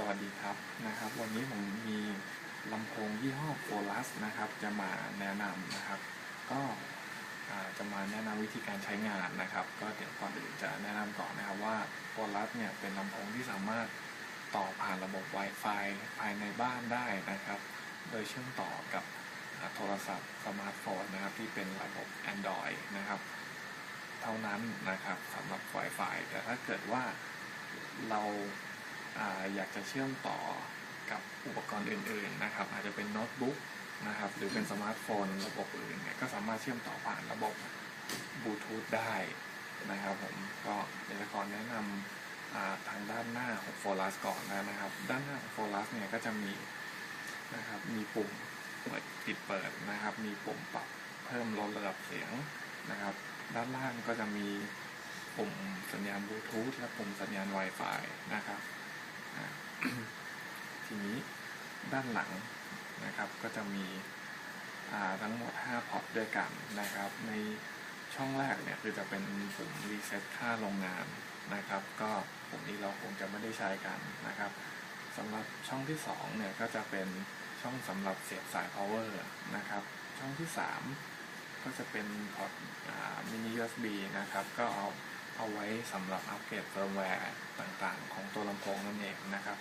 สวัสดีครับนะครับ วันนี้ผมมีลำโพงยี่ห้อโฟลัสนะครับ จะมาแนะนำนะครับ ก็จะมาแนะนำวิธีการใช้งานนะครับ ก็เดี๋ยวก่อนอื่นจะแนะนำก่อนนะครับว่าโฟลัสเนี่ยเป็นลำโพงที่สามารถต่อผ่านระบบ Wi-Fi ภายในบ้านได้นะครับ โดยเชื่อมต่อกับโทรศัพท์สมาร์ทโฟนนะครับ ที่เป็นระบบ Android นะครับ เท่านั้นนะครับสำหรับ Wi-Fi แต่ถ้าเกิดว่าเรา อยากจะเชื่อมต่อกับอุปกรณ์อื่น ๆ นะครับ อาจจะเป็นโน้ตบุ๊กนะครับหรือเป็นสมาร์ทโฟนระบบอื่นเนี่ยก็สามารถเชื่อมต่อผ่านระบบบลูทูธได้นะครับผมก็เดี๋ยวจะขอแนะนำทางด้านหน้าของโฟลัสก่อนนะครับ ด้านหน้าของโฟลัสเนี่ยก็จะมีนะครับมีปุ่มเปิดปิดเปิดนะครับ มีปุ่มปรับเพิ่มลดระดับเสียงนะครับ ด้านล่างก็จะมีปุ่มสัญญาณบลูทูธและปุ่มสัญญาณ Wi-Fi นะครับ ทีนี้ด้านหลังนะครับก็จะมีทั้งหมด 5 พอร์ตด้วยกันนะครับ ในช่องแรกเนี่ยคือจะเป็นปุ่มรีเซ็ตค่าโรงงานนะครับ ก็ปุ่มนี้เราคงจะไม่ได้ใช้กันนะครับสำหรับช่องที่2เนี่ยก็จะเป็นช่องสำหรับเสียบสาย power นะครับ ช่องที่ 3 ก็จะเป็นพอร์ตมินิ USB นะครับ ก็เอา เอาไว้สำหรับอัปเกรดเฟิร์มแวร์ต่างๆ ของตัวลำโพงนั่นเองนะครับ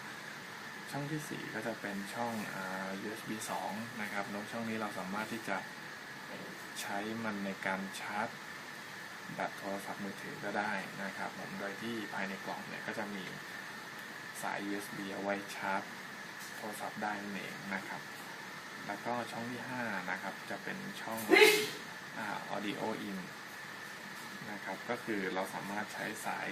ช่องที่ 4 ก็จะเป็นช่องอา USB 2 นะครับแล้วช่องนี้เราสามารถที่จะใช้มันในการชาร์จแบตโทรศัพท์มือถือก็ได้นะครับผมโดยที่ภายในกล่องเนี่ยก็จะมีสาย USB เอาไว้ชาร์จโทรศัพท์ได้นั่นเองนะครับ แล้วก็ช่องที่ 5 นะครับ จะเป็นช่องอ่า audio in นะครับก็คือเราสามารถใช้สาย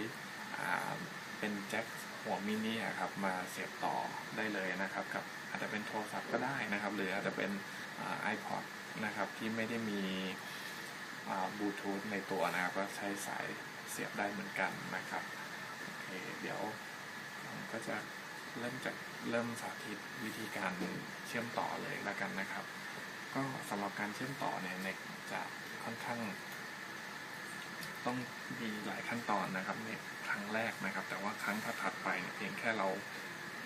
าเป็นแจ็คหัวมินิครับมาเสียบต่อได้เลยนะครับกับอาจจะเป็นโทรศัพท์ก็ได้นะครับ หรืออาจจะเป็นอ่า iPod นะครับที่ไม่ได้มีบลูทูธในตัวนะครับก็ใช้สายเสียบได้เหมือนกันนะครับโอเคเดี๋ยวผมก็จะเริ่มจากเริ่มสาธิตวิธีการเชื่อมต่อเลยแล้วกันนะครับ ก็สำหรับการเชื่อมต่อเนี่ยในจะค่อนข้าง ต้องมีหลายขั้นตอนนะครับในครั้งแรกนะครับ แต่ว่าครั้งถัดไปเนี่ยเพียงแค่เรา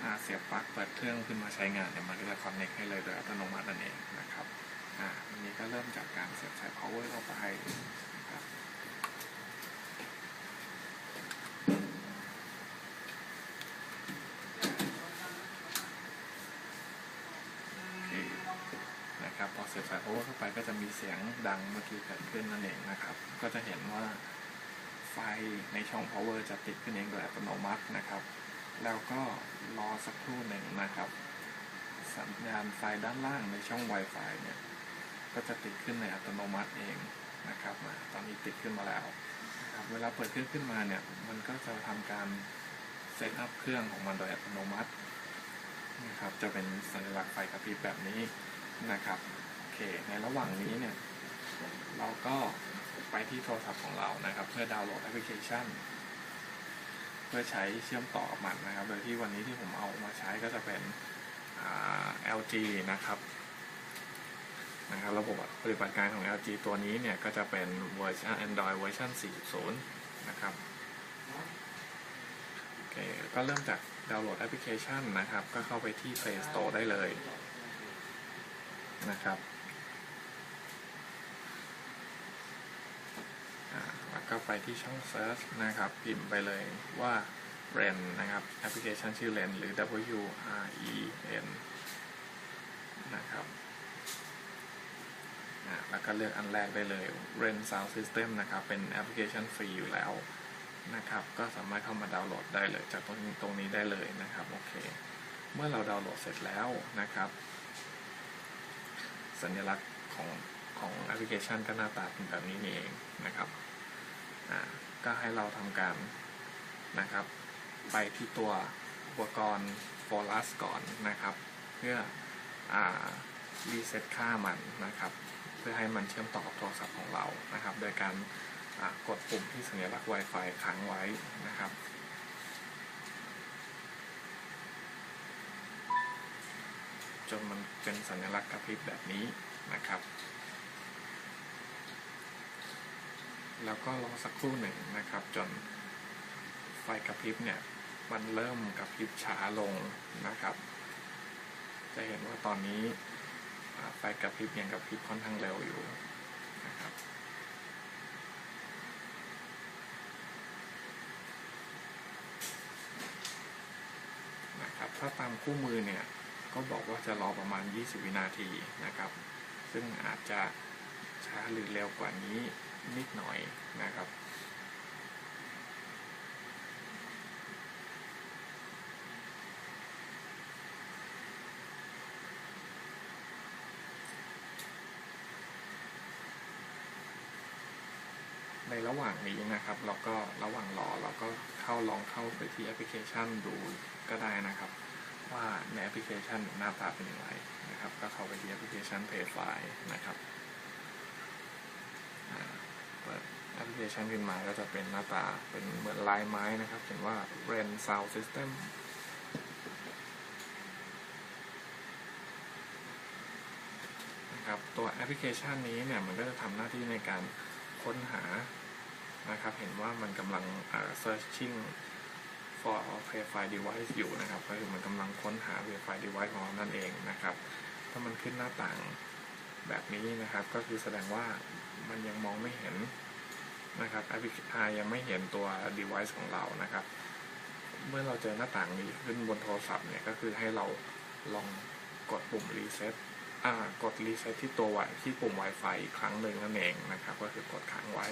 อาเสียบปลั๊กเปิดเครื่องขึ้นมาใช้งานเนี่ยมันก็จะคอนเนคให้เลยโดยอัตโนมัตินั่นเองนะครับอ่าอันนี้ก็เริ่มจากการเสียบสาย power เข้าไป เสียงดังเมื่อกี้เกิดขึ้นนั่นเองนะครับ ก็จะเห็นว่าไฟในช่อง power จะติดขึ้นเองโดยอัตโนมัตินะครับ แล้วก็รอสักครู่หนึ่งนะครับ สัญญาณไฟด้านล่างในช่อง Wi-Fi เนี่ยก็จะติดขึ้นในอัตโนมัติเองนะครับตอนนี้ติดขึ้นมาแล้วนะครับเวลาเปิดเครื่องขึ้นมาเนี่ยมันก็จะทำการเซตอัพเครื่องของมันโดยอัตโนมัตินะครับจะเป็นสัญลักษณ์ไฟกระพริบแบบนี้นะครับ เคในระหว่างนี้เนี่ยเราก็ไปที่โทรศัพท์ของเรานะครับ เพื่อดาวน์โหลดแอปพลิเคชัน เพื่อใช้เชื่อมต่อกับมันนะครับ โดยที่วันนี้ที่ผมเอามาใช้ก็จะเป็นอ่า LG นะครับนะครับระบบปฏิบัติการของ LG ตัวนี้เนี่ยก็จะเป็นเวอร์ชัน Android เวอร์ชัน4.0 นะครับโอเคก็เริ่มจากดาวน์โหลดแอปพลิเคชันนะครับ ก็เข้าไปที่ Play Store ได้เลยนะครับอ่าแล้วก็ ไปที่ช่อง Search นะครับ พิมพ์ไปเลยว่า REN นะครับ แอปพลิเคชันชื่อ REN หรือ W R E N นะครับอ่าแล้วก็เลือกอันแรกได้เลย REN Sound System นะครับ เป็นแอปพลิเคชันฟรีอยู่แล้วนะครับ ก็สามารถเข้ามาดาวน์โหลดได้เลย จากตรงนี้ตรงนี้ได้เลยนะครับ โอเค เมื่อเราดาวน์โหลดเสร็จแล้วนะครับ สัญลักษณ์ของของแอปพลิเคชันก็หน้าตาเป็นแบบนี้นี่เองนะครับ ก็ให้เราทำการนะครับ ไปที่ตัวอุปกรณ์โฟลัสก่อนนะครับ เพื่ออรีเซ็ตค่ามันนะครับ เพื่อให้มันเชื่อมต่อกับโทรศัพท์ของเรานะครับ โดยการกดปุ่มที่สัญลักษณ์ Wi-Fi ค้างไว้นะครับจนมันเป็นสัญลักษณ์กระพริบแบบนี้นะครับ แล้วก็รอสักครู่หนึ่งนะครับ จนไฟกระพริบเนี่ยมันเริ่มกับพริบช้าลงนะครับ จะเห็นว่าตอนนี้ไฟกระพริบยังกระพริบค่อนข้างเร็วอยู่นะครับนะครับถ้าตามคู่มือเนี่ยก็บอกว่าจะรอประมาณ 20 วินาทีนะครับ ซึ่งอาจจะช้าหรือเร็วกว่านี้ นิดหน่อยนะครับ ในระหว่างนี้นะครับ เราก็ระหว่างรอเราก็เข้าลองเข้าไปที่แอปพลิเคชันดูก็ได้นะครับว่าในแอปพลิเคชันหน้าตาเป็นอย่างไรนะครับ ก็เข้าไปที่แอปพลิเคชัน Pay File นะครับ ปิดแอปพลิเคชันขึ้นมาก็จะเป็นหน้าตาเป็นเหมือนลายไม้นะครับเขียนว่า Ren Sound System นะครับตัวแอปพลิเคชันนี้เนี่ยมันก็จะทำหน้าที่ในการค้นหานะครับ เห็นว่ามันกำลัง searching for verify device อยู่นะครับ ก็คือมันกำลังค้นหา verify device ของเรานั่นเองนะครับ ถ้ามันขึ้นหน้าต่าง แบบนี้นะครับ ก็คือแสดงว่ามันยังมองไม่เห็นนะครับแอปพลิเคชันยังไม่เห็นตัว device ของเรานะครับ เมื่อเราเจอหน้าต่างนี้ขึ้นบนโทรศัพท์เนี่ยก็คือให้เราลองกดปุ่ม reset อ่ากดรีเซ็ตที่ตัวไวที่ปุ่ม Wi-Fi อีกครั้งหนึ่งนั่นเองนะครับ ก็คือกดค้างไว้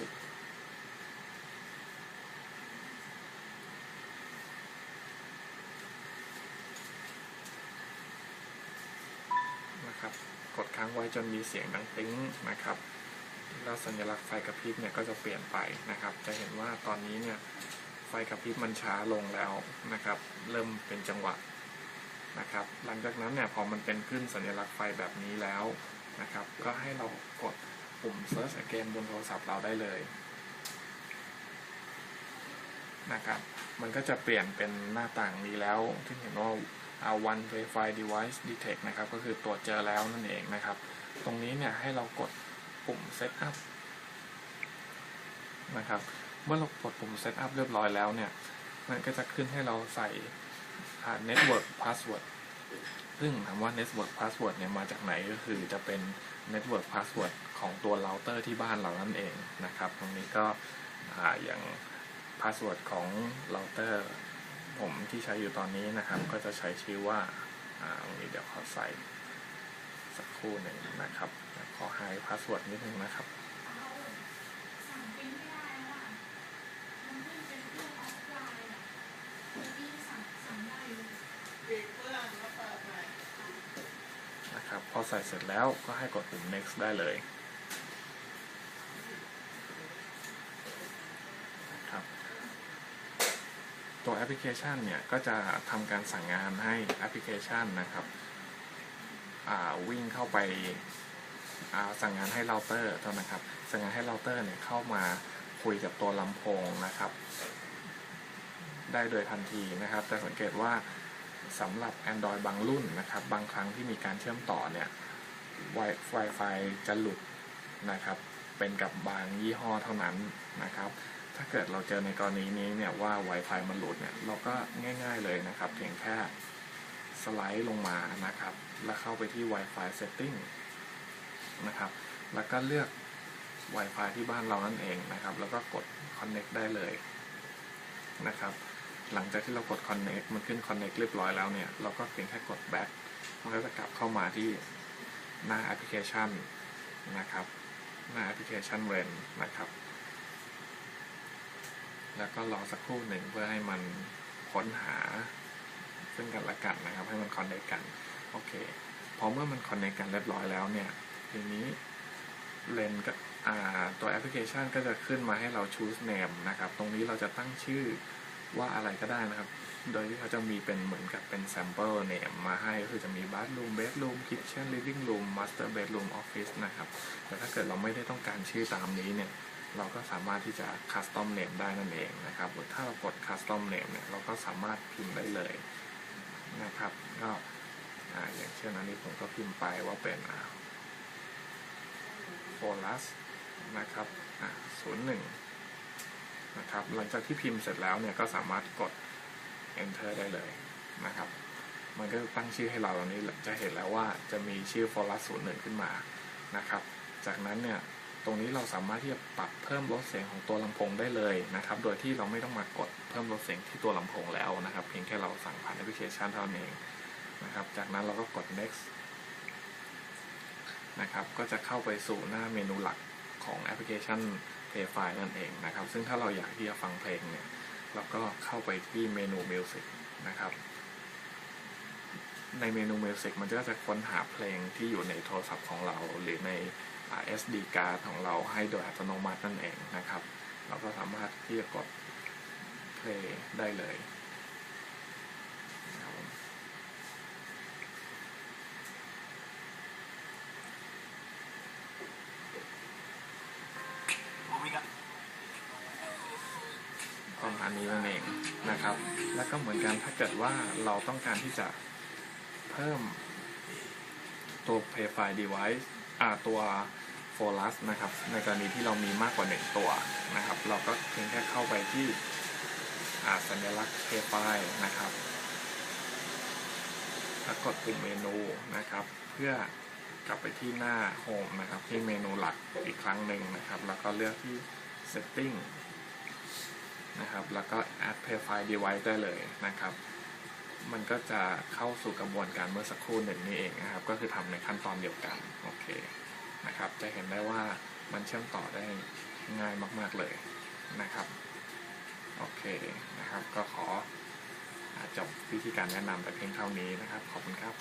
นะครับ กดค้างไว้จนมีเสียงดังติ้งนะครับแล้วสัญลักษณ์ไฟกระพริบเนี่ยก็จะเปลี่ยนไปนะครับ จะเห็นว่าตอนนี้เนี่ยไฟกระพริบมันช้าลงแล้วนะครับ เริ่มเป็นจังหวะนะครับ หลังจากนั้นเนี่ยพอมันเป็นขึ้นสัญลักษณ์ไฟแบบนี้แล้วนะครับ ก็ให้เรากดปุ่ม search again บนโทรศัพท์เราได้เลยนะครับ มันก็จะเปลี่ยนเป็นหน้าต่างนี้แล้วที่เห็นว่าเอา one verify device detect นะครับ ก็คือตรวจเจอแล้วนั่นเองนะครับ ตรงนี้เนี่ยให้เรากดปุ่ม set up นะครับ เมื่อเรากดปุ่ม set up เรียบร้อยแล้วเนี่ย มันก็จะขึ้นให้เราใส่ network password ซึ่งถามว่า network password เนี่ยมาจากไหนก็คือจะเป็น network password ของตัวเราเตอร์ที่บ้านเรานั่นเองนะครับ ตรงนี้ก็อ่าอย่าง password ของเราเตอร์ ผมที่ใช้อยู่ตอนนี้นะครับ ก็จะใช้ชื่อว่าอ่าตรงนี้เดี๋ยวขอใส่สักครู่หนึ่งนะครับขอให้พาสเวิร์ดนิดนึงนะครับสั่งปริ้นไม่ได้แล้วอะมันขึ้นเป็นเครื่องออฟไลน์อะเมื่อกี้สั่งสั่งได้เลยปิดเครื่องแล้วเปิดใหม่นะครับพอใส่เสร็จแล้วก็ให้กดปุ่ม next ได้เลยนะครับ ตัว แอปพลิเคชันเนี่ยก็จะทำการสั่งงานให้แอปพลิเคชันนะครับวิ่งเข้าไปาสั่งงานให้เราเตอร์เท่านะครับ สั่งงานให้เราเตอร์เนี่ยเข้ามาคุยกับตัวลำโพงนะครับ ได้โดยทันทีนะครับ แต่สังเกตว่าสำหรับ Android บางรุ่นนะครับ บางครั้งที่มีการเชื่อมต่อเนี่ย Wi- Wi-Fi จะหลุดนะครับ เป็นกับบางยี่ห้อเท่านั้นนะครับ ถ้าเกิดเราเจอในกรณีนี้เนี่ยว่า Wi-Fi มันหลุดเนี่ยเราก็ง่าย ๆเลยนะครับ เพียงแค่สไลด์ลงมานะครับ แล้วเข้าไปที่ Wi-Fi setting นะครับ แล้วก็เลือก Wi-Fi ที่บ้านเรานั่นเองนะครับ แล้วก็กด connect ได้เลยนะครับ หลังจากที่เรากด connect มันขึ้น connect เรียบร้อยแล้วเนี่ย เราก็เพียงแค่กด back มันก็จะกลับเข้ามาที่หน้าแอปพลิเคชันนะครับ หน้าแอปพลิเคชันเวนนะครับ แล้วก็รอสักครู่หนึ่งเพื่อให้มันค้นหา ซึ่งกันและกันนะครับ ให้มันคอนเนคกัน โอเค พอเมื่อมันคอนเนคกันเรียบร้อยแล้วเนี่ยทีนี้เลนก็ตัวแอปพลิเคชันก็จะขึ้นมาให้เรา choose name นะครับ ตรงนี้เราจะตั้งชื่อว่าอะไรก็ได้นะครับ โดยที่เขาจะมีเป็นเหมือนกับเป็น sample name มาให้ก็คือจะมี bathroom bedroom kitchen living room master bedroom office นะครับ แต่ถ้าเกิดเราไม่ได้ต้องการชื่อตามนี้เนี่ย เราก็สามารถที่จะ custom name ได้นั่นเองนะครับถ้าเรากด custom name เนี่ยเราก็สามารถพิมพ์ได้เลยนะครับก็ออย่างเช่นอันนี้ผมก็พิมพ์ไปว่าเป็นอ่า f o r u s นะครับอ่า01นะครับหลังจากที่พิมพ์เสร็จแล้วเนี่ยก็สามารถกด enter ได้เลยนะครับ มันก็ตั้งชื่อให้เราตรงนี้จะเห็นแล้วว่าจะมีชื่อ f o r u s 0 1 ขึ้นมานะครับ จากนั้นเนี่ย รงนี้เราสามารถที่จะปรับเพิ่มลดเสียงของตัวลำโพงได้เลยนะครับ โดยที่เราไม่ต้องมากดเพิ่มลดเสียงที่ตัวลำโพงแล้วนะครับ เพียงแค่เราสั่งผ่านแอปพลิเคชันเท่านั้นเองนะครับ จากนั้นเราก็กด next นะครับ ก็จะเข้าไปสู่หน้าเมนูหลักของแอปพลิเคชัน Playfile นั่นเองนะครับ ซึ่งถ้าเราอยากที่จะฟังเพลงเนี่ย เราก็เข้าไปที่เมนู Music นะครับ ในเมนู Music มันก็จะค้นหาเพลงที่อยู่ในโทรศัพท์ของเราหรือใน SD card ของเราให้โดยอัตโนมัตินั่นเองนะครับ เราก็สามารถที่จะกด play ได้เลยนะครับผมประมาณนี้นั่นเองนะครับ แล้วก็เหมือนกันถ้าเกิดว่าเราต้องการที่จะเพิ่มตัว Playfile Device ตัว f o r u s นะครับ ในกรณีที่เรามีมากกว่า 1 ตัวนะครับ เราก็เพียงแค่เข้าไปที่สัญลักษณ์ Playfile นะครับ แล้วกดปุ่มเมนูนะครับ เพื่อกลับไปที่หน้า Home นะครับ ที่เมนูหลักอีกครั้งหนึ่งนะครับ แล้วก็เลือกที่ Setting นะครับ แล้วก็ Add Playfile Device ได้เลยนะครับ มันก็จะเข้าสู่กระบวนการเมื่อสักครู่หนึ่งนี่เองนะครับ ก็คือทำในขั้นตอนเดียวกันโอเคนะครับ จะเห็นได้ว่ามันเชื่อมต่อได้ง่ายมาก ๆเลยนะครับโอเคนะครับ ก็ขอจบวิธีการแนะนำแต่เพียงเท่านี้นะครับ ขอบคุณครับ